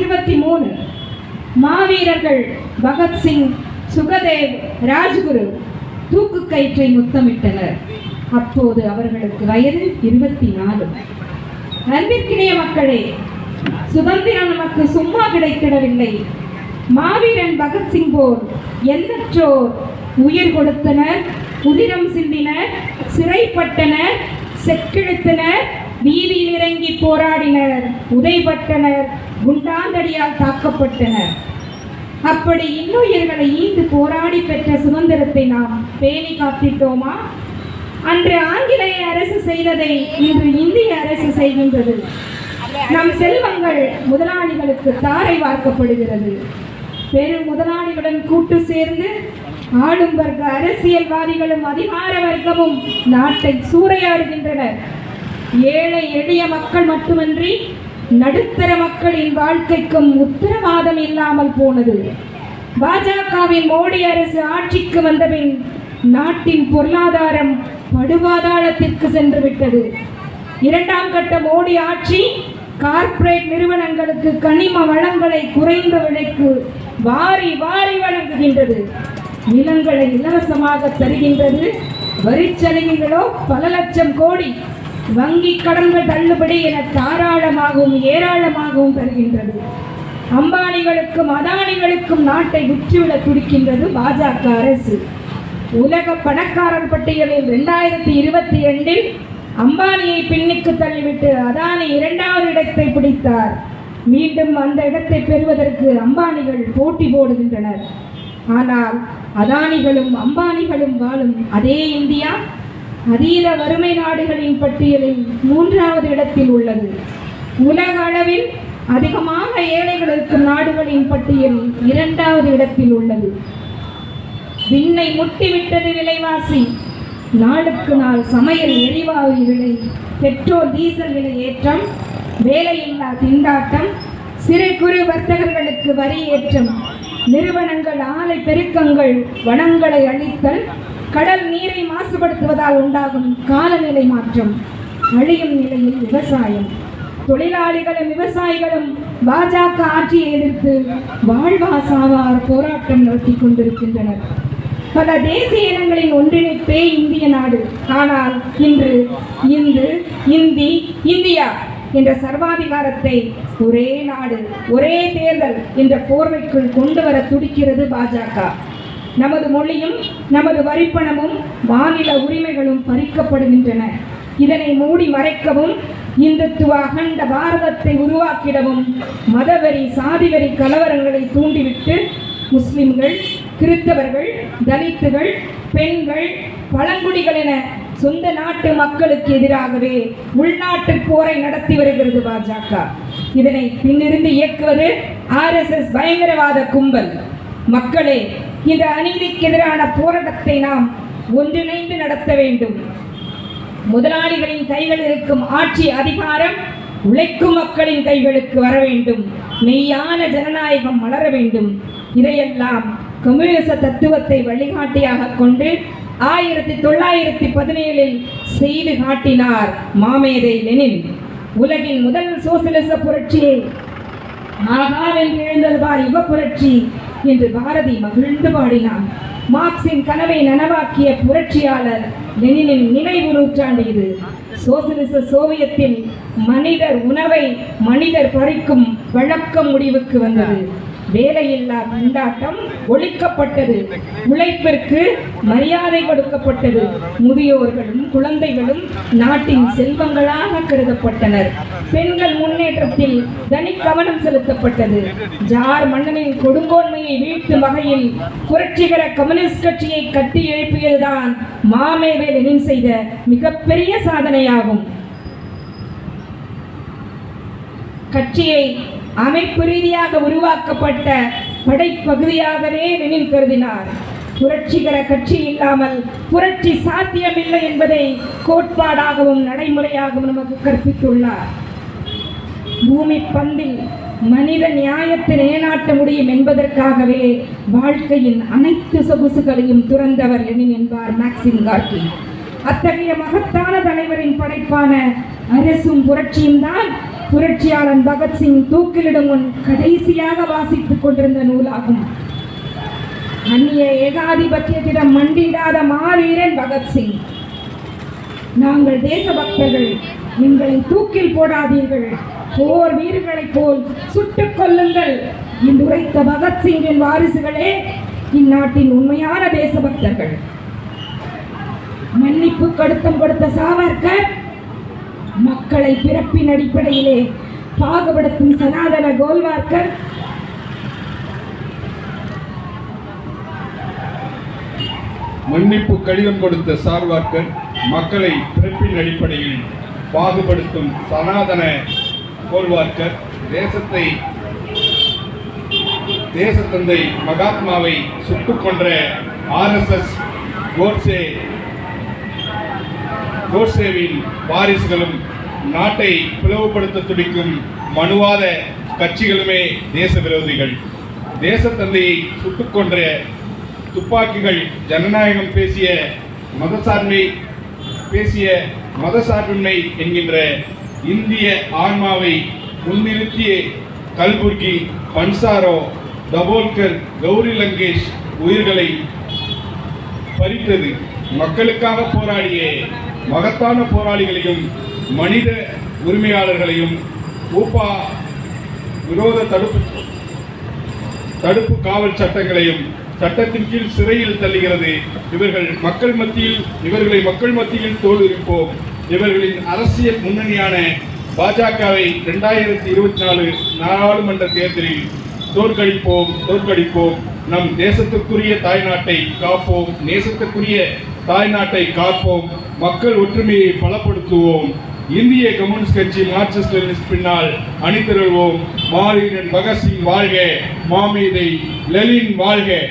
இருபத்தி மூணு. மாவீரர்கள் பகத்சிங் சுகதேவ் ராஜ்குரு தூக்கு கயிற்றை முத்தமிட்டனர். அப்போது அவர்களுக்கு வயது இருபத்தி நாலு. அன்பிற்கினிய மக்களே சுதந்திரம் நமக்கு சும்மா கிடைத்திடவில்லை. மாவீரன் பகத்சிங் போர் எண்ணற்றோர் உயிர் கொடுத்தனர் உதிரம் சிந்தினர் சிறைப்பட்டனர் செக்கிழுத்தனர் வீதியில் இறங்கி போராடினர் உதைப்பட்டனர். குண்டாந்தடியால் தாக்கப்பட்டனர் அப்படி இன்னுயிர்களை ஈந்து போராடி பெற்ற சுதந்திரத்தை நாம் பேணி காத்திட்டோமா? அன்று ஆங்கிலேய அரசு செய்ததை இன்று இந்திய அரசு செய்கின்றது. நம் செல்வங்கள் முதலாளிகளுக்கு தாரை வார்க்கப்படுகிறது. பெரும் முதலாளிகளுடன் கூட்டு சேர்ந்து ஆளும் வர்க்க அரசியல்வாதிகளும் அதிகார வர்க்கமும் நாட்டை சூறையாடுகின்றனர். ஏழை எளிய மக்கள் மட்டுமின்றி நடுத்தர மக்களின் வாழ்க்கைக்கும் உத்தரவாதம் இல்லாமல் போனது. பாஜகவின் மோடி அரசு ஆட்சிக்கு வந்தபின் நாட்டின் பொருளாதாரம் படுபாதாளத்திற்கு சென்று விட்டது. இரண்டாம் கட்ட மோடி ஆட்சி கார்ப்பரேட் நிறுவனங்களுக்கு கனிம வளங்களை குறைந்த விலைக்கு வாரி வாரி வழங்குகின்றது. நிலங்களை இலவசமாக தருகின்றது. வரிச்சலுகைகளோ பல லட்சம் கோடி வங்கி கடன்கள் தள்ளுபடி என தாராளமாகவும் ஏராளமாகவும் தருகின்றது. அம்பானிகளுக்கும் அதானிகளுக்கும் நாட்டை விற்றுவிட துடிக்கின்றது பாஜக அரசு. உலக பணக்காரர் பட்டியலில் ரெண்டாயிரத்தி இருபத்தி ரெண்டில் அம்பானியை பின்னுக்கு தள்ளிவிட்டு அதானி இரண்டாவது இடத்தை பிடித்தார். மீண்டும் அந்த இடத்தை பெறுவதற்கு அம்பானிகள் போட்டி போடுகின்றனர். ஆனால் அதானிகளும் அம்பானிகளும் வாழும் அதே இந்தியா அதீத வறுமை நாடுகளின் பட்டியலில் மூன்றாவது இடத்தில் உள்ளது. உலக அளவில் அதிகமாக ஏழைகள் இருக்கும் நாடுகளின் பட்டியல் இரண்டாவது இடத்தில் உள்ளது. விண்ணை முட்டிவிட்டது விலைவாசி. நாளுக்கு நாள் சமையல் எரிவாயு விலை பெட்ரோல் டீசல் விலை ஏற்றம் வேலையில்லா திண்டாட்டம் சிறு குறு வர்த்தகர்களுக்கு வரி ஏற்றம் நிறுவனங்கள் ஆலை பெருக்கங்கள் வனங்களை அழித்தல் கடல் நீரை மாசுபடுத்துவதால் உண்டாகும் காலநிலை மாற்றம் அழியும் நிலையில் விவசாயம். தொழிலாளிகளும் விவசாயிகளும் பாஜக ஆட்சியை எதிர்த்து வாழ்வாசாவார் போராட்டம் நடத்தி கொண்டிருக்கின்றனர். பல தேசிய இனங்களின் ஒன்றிணைப்பே இந்திய நாடு. ஆனால் இன்று இந்து இந்தி இந்தியா என்ற சர்வாதிகாரத்தை ஒரே நாடு ஒரே தேர்தல் என்ற போர்வைக்குள் கொண்டு வர துடிக்கிறது பாஜக. நமது மொழியும் நமது வரிப்பணமும் மாநில உரிமைகளும் பறிக்கப்படுகின்றன. இதனை மூடி மறைக்கவும் இந்துத்துவ அகண்ட பாரதத்தை உருவாக்கிடவும் மதவெறி சாதிவெறி கலவரங்களை தூண்டிவிட்டு முஸ்லிம்கள் கிறிஸ்தவர்கள் தலித்துகள் பெண்கள் பழங்குடிகள் என சொந்த நாட்டு மக்களுக்கு எதிராகவே உள்நாட்டு போரை நடத்தி வருகிறது பாஜக. இதனை பின்னிருந்து இயக்குவது ஆர்எஸ்எஸ் பயங்கரவாத கும்பல். மக்களே இந்த அநீதிக்கு எதிரான போராட்டத்தை நாம் ஒன்றிணைந்து நடத்த வேண்டும். முதலாளிகளின் கைகளில் இருக்கும் ஆட்சி அதிகாரம் உழைக்கும் மக்களின் கைகளுக்கு வர வேண்டும். மெய்யான ஜனநாயகம் மலர வேண்டும். இதையெல்லாம் கம்யூனிச தத்துவத்தை வழிகாட்டியாக கொண்டு ஆயிரத்தி தொள்ளாயிரத்தி பதினேழில் செய்து காட்டினார் மாமேதை லெனின். உலகின் முதல் சோசியலிச புரட்சியை ஆகாவென்று எழுந்தது பார் புரட்சி என்று பாரதி மகிழ்ந்து பாடினான். மார்க்சின் கனவை நனவாக்கிய புரட்சியாளர் லெனினின் நினைவு நூற்றாண்டு இது சோசியலிச சோவியத்தில் மனிதர் உணவை மனிதர் பறிக்கும் வழக்கம் முடிவுக்கு வந்தது. வேலையில்லா திண்டாட்டம் ஒழிக்கப்பட்டது. உழைப்பிற்கு மரியாதை கொடுக்கப்பட்டது. முதியோர்களும் குழந்தைகளும் நாட்டின் செல்வங்களாக கருதப்பட்டனர். பெண்கள் முன்னேற்றத்தில் தனி கவனம் செலுத்தப்பட்டது. ஜார் மன்னனின் கொடுங்கோன்மையை வீழ்த்தும் வகையில் புரட்சிகர கம்யூனிஸ்ட் கட்சியை கட்டி எழுப்பியதுதான் மாமேவே லெனின் செய்த மிகப்பெரிய சாதனையாகும். கட்சியை அமைப்பு ரீதியாக உருவாக்கப்பட்ட படைப்பகுதியாகவே லெனின் கருதினார். புரட்சிகர கட்சி இல்லாமல் புரட்சி சாத்தியமில்லை என்பதை கோட்பாடாகவும் நடைமுறையாகவும் நமக்கு கற்பித்துள்ளார். பூமி பந்தில் மனித நியாயத்தை நிலைநாட்ட முடியும் என்பதற்காகவே வாழ்க்கையின் அனைத்து சொகுசுகளையும் துறந்தவர் லெனின் என்பார் மேக்சிம் கார்கி. அத்தகைய மகத்தான தலைவரின் படைப்பான அரசும் புரட்சியும் தான் புரட்சியாளன் பகத்சிங் தூக்கிலிடும் முன் கடைசியாக வாசித்துக் கொண்டிருந்த நூலாகும். அந்நிய ஏகாதிபத்தியத்திடம் மண்டியிடாத மாவீரன் பகத்சிங் நாங்கள் தேசபக்தர்கள் எங்களை தூக்கில் போடாதீர்கள். போர் வீரர்களைப் போல் சுட்டுக் கொல்லுங்கள். என்று உரைத்த பகத்சிங்கின் வாரிசுகளே இந்நாட்டின் உண்மையான தேசபக்தர்கள். மன்னிப்பு கடுத்தம் கொடுத்த சாவர்கர் மக்களை பிறப்பின் அடிப்படையிலே பாகுபடுத்தும் சனாதன கோல்வார்கர் மன்னிப்பு கடிதம் கொடுத்த சார்வார்க்கர் மக்களை பிறப்பின் அடிப்படையில் பாகுபடுத்தும் சனாதன கோல்வார்க்கர் தேசத்தை தேசத்தந்தை மகாத்மாவை சுட்டுக் கொன்ற ஆர்எஸ்எஸ் கோட்சே கோட்சேவின் வாரிசுகளும் நாட்டை பிளவுபடுத்த துடிக்கும் மனுவாத கட்சிகளுமே தேச விரோதிகள். தேசத்தந்தையை சுட்டுக் கொன்ற துப்பாக்கிகள் ஜனநாயகம் பேசிய மதசார்பை பேசிய மதசார்பின்மை என்கின்ற இந்திய ஆன்மாவை முன்னிறுத்திய கல்புர்கி பன்சாரோ தபோல்கர் கௌரி லங்கேஷ் உயிர்களை பறித்தது. மக்களுக்காக போராடிய மகத்தான போராளிகளையும் மனித உரிமையாளர்களையும் ஊப்பா விரோத தடுப்பு தடுப்பு காவல் சட்டங்களையும் சட்டத்தின் கீழ் சிறையில் தள்ளுகிறது. இவர்கள் மக்கள் மத்தியில் இவர்களை மக்கள் மத்தியில் தோல்விப்போம் இவர்களின் அரசியல் முன்னணியான பாஜகவை இரண்டாயிரத்தி இருபத்தி நாலு நாடாளுமன்ற தேர்தலில் தோற்கடிப்போம் தோற்கடிப்போம். நம் தேசத்துக்குரிய தாய்நாட்டை காப்போம் நேசத்துக்குரிய தாய்நாட்டை காப்போம். மக்கள் ஒற்றுமையை பலப்படுத்துவோம். இந்திய கம்யூனிஸ்ட் கட்சி மார்க்சிஸ்ட் பின்னால் அணிதிரள்வோம். மாவீரன் பகத்சிங் வாழ்க. மாமேதை லெனின் வாழ்க.